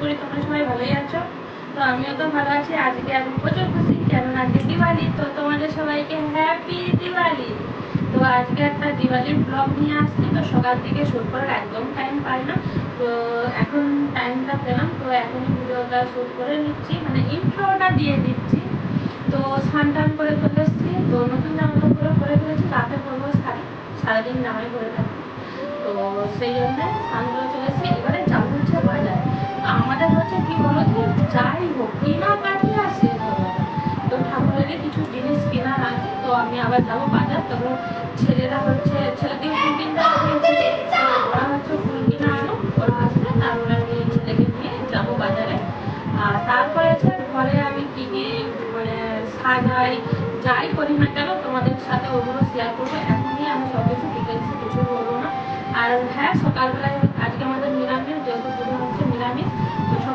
করি, তোমরা সবাই ভালোই আছো। তো আমিও তো ভালো আছি, আজকে আমি প্রচুর খুশি কারণ আজকে দিওয়ালি, তো তোমাদের সবাইকে হ্যাপি দিওয়ালি। তো আজকে একটা দিওয়ালির ব্লগ নিয়ে আসছি, তো সকাল থেকে শুট করার একদম টাইম পাই না। তো এখন টাইমটা পেলাম, তো এখনই ভিডিওটা শুট করে নিচ্ছি মানে ইন্ট্রোটা দিয়ে দিচ্ছি। তো স্নান টান করে চলে এসেছি, তো নতুন জামা কাপড় পরে ফেলেছি রাতে পরবো সারাদিন জামাই পরে থাকব তো সেই জন্য স্নান করে চলে এসেছি, এবারে যাব আমাদের হচ্ছে কি বলো যাই হোক, কিনা কাটি আসে তো ঠাকুরের কিছু জিনিস কেনার আছে, তো আমি আবার যাব বাজার। তবে ছেলেরা হচ্ছে ছেলেকে ফুল কিনতে ওরা হচ্ছে ফুল কিনা আনো, ওরা আসলে তারপরে আমি ছেলেকে নিয়ে যাব বাজারে। আর তারপরে হচ্ছে ঘরে আমি কি কি মানে সাজাই, যাই করি না কেন, তোমাদের সাথে ওগুলো শেয়ার করব। এখনই আমি সব কিছু ডিটেলসে কিছু বলব না। আর হ্যাঁ সকালবেলায়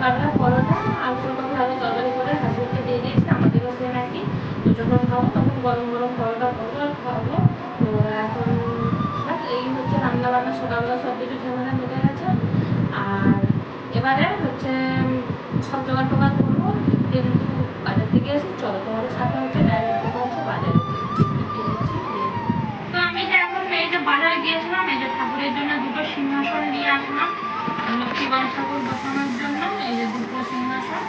সকালবেলা পরোটা আর ফুলকপি আলু তরকারি করে হাজবেন্ডকে দিয়ে দিয়েছি, আমাদেরও সেম একই। তো যখন খাব, তখন গরম গরম পরোটা করব আর খাওয়াবো তো এখন এই হচ্ছে রান্না বান্না সকালবেলা সব কিছু ঝামেলা মিটে গেছে। আর এবারে হচ্ছে সব জোগাড় টোগাড় করব। বাজার থেকে এসে চলো তোমাদের সাথে হচ্ছে ডাইরেক্ট হচ্ছে বাজারে। তো আমি এখন এই যে বাজারে গিয়েছিলাম, এই যে ঠাকুরের জন্য দুটো সিংহাসন নিয়ে আসলাম। লক্ষ্মী ঠাকুর বসানোর জন্য, এই যে দুটো সিংহাসন।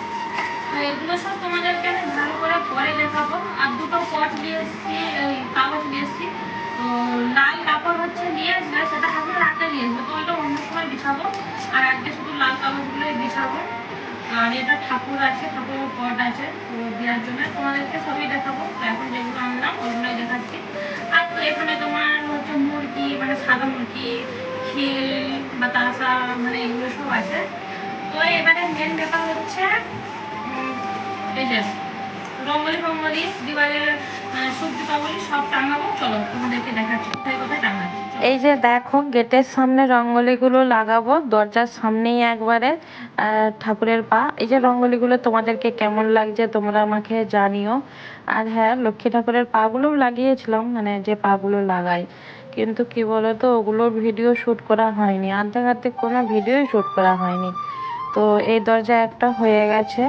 তো এগুলো সব তোমাদেরকে আমি ভালো করে পরে দেখাবো। আর দুটো পট নিয়ে এসেছি, এই কাগজ নিয়ে এসেছি। তো লাল কাপড় হচ্ছে নিয়ে আসবে, সেটা হাতে রাতে নিয়ে আসবে। তো ওইটা অন্য সময় বিছাবো। আর আজকে শুধু লাল কাগজগুলোই বিছাবো। আর এটা ঠাকুর আছে, ঠাকুরের পট আছে, তো দেওয়ার জন্য তোমাদেরকে সবই দেখাবো। তো এখন যেগুলো আনলাম ওইগুলোই দেখাচ্ছি। আর এখানে তোমার হচ্ছে মুরগি মানে সাদা মুরগি খিল বাতাসা মানে এগুলো সব আছে। তো এবারে মেন ব্যাপার হচ্ছে এই যে রঙ্গলি ফঙ্গলি শুভ দীপাবলি সব টাঙাবো, চলো তোমাদেরকে দেখাচ্ছি কোথায় কোথায় টাঙাচ্ছি এই যে দেখো, গেটের সামনে রঙ্গোলিগুলো লাগাবো, দরজার সামনেই একবারে ঠাকুরের পা। এই যে রঙ্গোলিগুলো তোমাদেরকে কেমন লাগছে তোমরা আমাকে জানিও। আর হ্যাঁ লক্ষ্মী ঠাকুরের পাগুলোও লাগিয়েছিলাম মানে যে পাগুলো লাগাই। কিন্তু কি বলতো ওগুলোর ভিডিও শ্যুট করা হয়নি। অর্ধেক অর্ধেক কোনো ভিডিওই শ্যুট করা হয়নি। তো এই দরজা একটা হয়ে গেছে।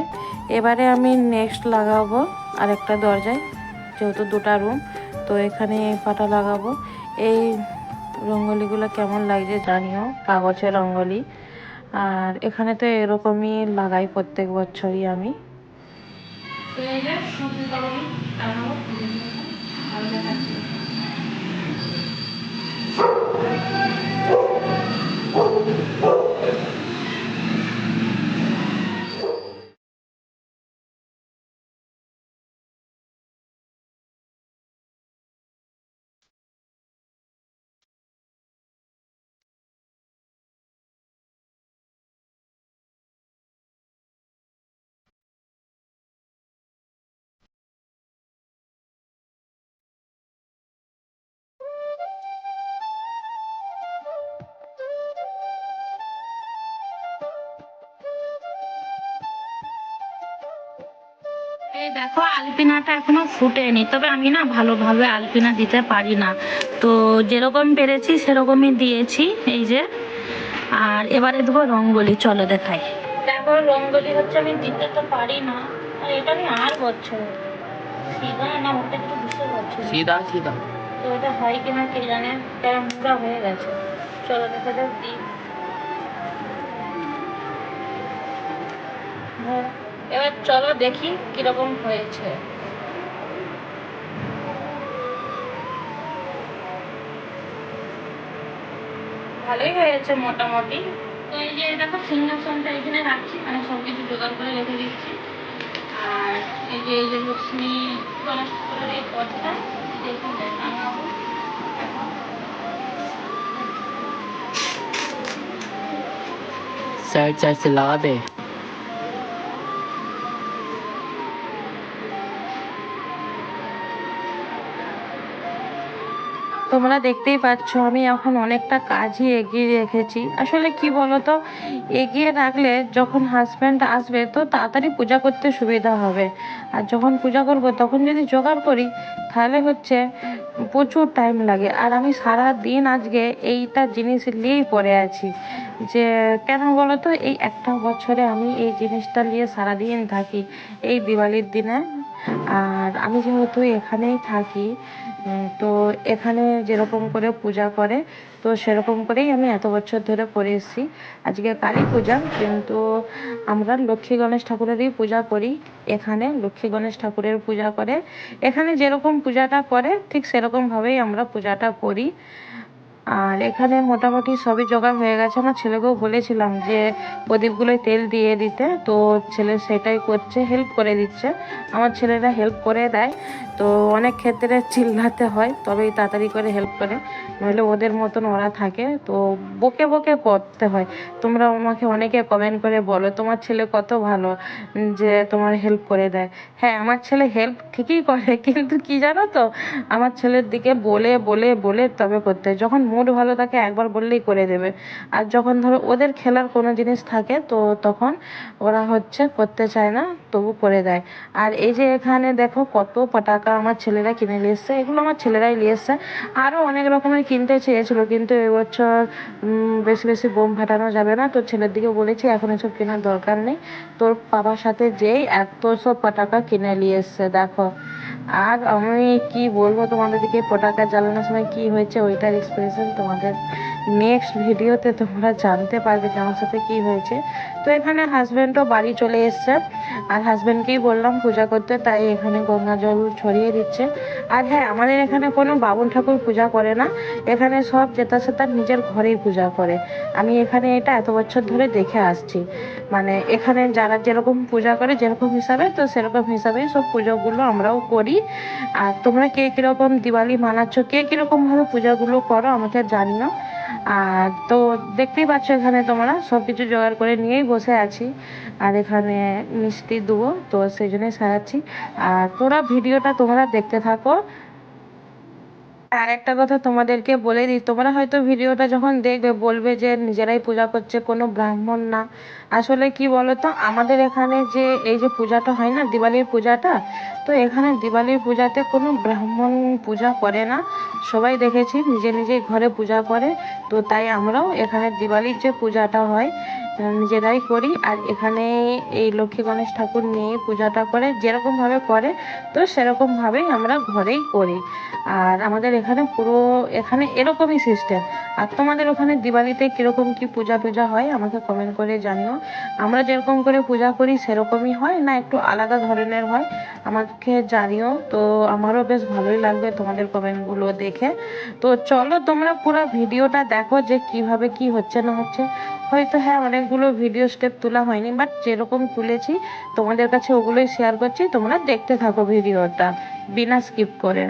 এবারে আমি নেক্সট লাগাবো আরেকটা দরজায়, যেহেতু দুটা রুম তো এখানে এই পাটা লাগাবো। এই রঙ্গোলিগুলো কেমন লাগছে জানিও, কাগজের রঙ্গোলি। আর এখানে তো এরকমই লাগাই প্রত্যেক বছরই আমি। Thank you. এই দেখো আলপিনাটা এখনও ফুটেনি। তবে আমি না ভালোভাবে আলপিনা দিতে পারি না। তো যেরকম পেরেছি সেরকমই দিয়েছি এই যে। আর এবারে দেবো রঙ্গলি চলো দেখাই। দেখো রঙ্গলি হচ্ছে আমি দিতে তো পারি না। আর এটা আমি আর বছর সিধা না ওটা একটু বুঝতে সিধা সিধা। তো এটা হয় জানে হয়ে গেছে। চলো দেখা যাক দিই। হ্যাঁ। এবার চলো দেখি কীরকম হয়েছে। ভালোই হয়েছে মোটামুটি। তো এই যে দেখো সিংহাসনটা এখানে রাখছি মানে সবকিছু জোগাড় করে রেখে দিচ্ছি। আর এই যে এই যে লক্ষ্মী গণেশ ঠাকুরের এই পথটা এখানটায় টাঙাবো সাইড সাইড সে লাগা তোমরা দেখতেই পাচ্ছ, আমি এখন অনেকটা কাজই এগিয়ে রেখেছি। আসলে কি বলতো, এগিয়ে রাখলে যখন হাজব্যান্ড আসবে, তো তাড়াতাড়ি পূজা করতে সুবিধা হবে। আর যখন পূজা করব, তখন যদি জোগাড় করি, তাহলে হচ্ছে প্রচুর টাইম লাগে। আর আমি সারা দিন আজকে এইটা জিনিস নিয়েই পড়ে আছি যে, কেন বলো তো এই একটা বছরে আমি এই জিনিসটা নিয়ে সারাদিন থাকি। এই দিওয়ালির দিনে। আর আমি যেহেতু এখানেই থাকি তো এখানে যেরকম করে পূজা করে, তো সেরকম করেই আমি এত বছর ধরে পড়ে এসেছি। আজকে কালী পূজা, কিন্তু আমরা লক্ষ্মী গণেশ ঠাকুরেরই পূজা করি। এখানে লক্ষ্মী গণেশ ঠাকুরের পূজা করে। এখানে যেরকম পূজাটা করে, ঠিক সেরকমভাবেই আমরা পূজাটা করি। আর এখানে মোটামুটি সবই জোগাড় হয়ে গেছে। আমার ছেলেকেও বলেছিলাম যে, প্রদীপগুলোয় তেল দিয়ে দিতে। তো ছেলে সেটাই করছে হেল্প করে দিচ্ছে। আমার ছেলেরা হেল্প করে দেয়। তো অনেক ক্ষেত্রে চিল্লাতে হয়, তবেই তাড়াতাড়ি করে হেল্প করে। নইলে ওদের মতন ওরা থাকে। তো বকে বকে করতে হয়। তোমরা আমাকে অনেকে কমেন্ট করে বলো, তোমার ছেলে কত ভালো যে তোমার হেল্প করে দেয়। হ্যাঁ আমার ছেলে হেল্প ঠিকই করে, কিন্তু কি জানো তো? আমার ছেলের দিকে বলে বলে বলে তবে করতে যখন মুড ভালো থাকে একবার বললেই করে দেবে। আর যখন ধরো ওদের খেলার কোনো জিনিস থাকে, তো তখন ওরা হচ্ছে করতে চায় না, তবু করে দেয়। আর এই যে এখানে দেখো কত পটাকা আমার ছেলেরা কিনে নিয়ে এসছে, এগুলো আমার ছেলেরাই নিয়ে এসছে। আরও অনেক রকমের কিনতে চেয়েছিল, কিন্তু এবছর বেশি বেশি বোম ফাটানো যাবে না। তোর ছেলের দিকে বলেছি, এখন এসব কেনার দরকার নেই। তোর বাবার সাথে যেই এত সব পটাকা কিনে নিয়ে এসছে, দেখো। আর আমি কি বলব তোমাদেরকে পটাকা জ্বালানোর সময় কি হয়েছে, ওইটার এক্সপ্রেশন তোমাদের নেক্সট ভিডিওতে তোমরা জানতে পারবে যে আমার সাথে কি হয়েছে। তো এখানে হাজব্যান্ডও বাড়ি চলে এসছে। আর হাজব্যান্ডকেই বললাম, পূজা করতে, তাই এখানে গঙ্গা জল ছড়িয়ে দিচ্ছে। আর হ্যাঁ আমাদের এখানে কোনো বাবুল ঠাকুর পূজা করে না। এখানে সব জেতা সেতার নিজের ঘরেই পূজা করে। আমি এখানে এটা এত বছর ধরে দেখে আসছি। মানে এখানে যারা যেরকম পূজা করে যেরকম হিসাবে, তো সেরকম হিসাবে সব পুজোগুলো আমরাও করি। আর তোমরা কে কীরকম দিওয়ালি মানাচ্ছ, কে কীরকম ভাবে পূজাগুলো করো, আমাকে জানিও। আর তো দেখতেই পাচ্ছ এখানে তোমরা, সবকিছু জোগাড় করে নিয়েই বসে আছি। আর এখানে মিষ্টি দেবো, তো সেই জন্যই সাজাচ্ছি। আর তোরা ভিডিওটা তোমরা দেখতে থাকো। আর একটা কথা তোমাদেরকে বলে দিই, তোমরা হয়তো ভিডিওটা যখন দেখবে বলবে যে নিজেরাই পূজা করছে, কোনো ব্রাহ্মণ না। আসলে কি বলতো, আমাদের এখানে যে এই যে পূজাটা হয় না, দিওয়ালির পূজাটা, তো এখানে দিওয়ালির পূজাতে কোনো ব্রাহ্মণ পূজা করে না। সবাই দেখেছি, নিজে নিজেই ঘরে পূজা করে, তো তাই আমরাও এখানে দিওয়ালির যে পূজাটা হয় নিজেরাই করি, আর এখানে এই লক্ষ্মী গণেশ ঠাকুর নিয়ে পূজাটা করে, যেরকম ভাবে করে, তো সেরকম ভাবেই আমরা ঘরেই করি। আর আমাদের এখানে পুরো, এখানে এরকমই সিস্টেম আর তোমাদের ওখানে দিওয়ালিতে কীরকম কি পূজা পূজা হয়, আমাকে কমেন্ট করে জানিও। আমরা যেরকম করে পূজা করি, সেরকমই হয় না একটু আলাদা ধরনের হয়? আমাকে জানিও। তো আমারও বেশ ভালোই লাগবে তোমাদের কমেন্টগুলো দেখে। তো চলো তোমরা পুরো ভিডিওটা দেখো যে কীভাবে কি হচ্ছে না হচ্ছে। হয়তো হ্যাঁ অনেকগুলো ভিডিও স্টেপ তোলা হয়নি বাট যেরকম তুলেছি, তোমাদের কাছে ওগুলোই শেয়ার করছি। তোমরা দেখতে থাকো ভিডিওটা, বিনা স্কিপ করে।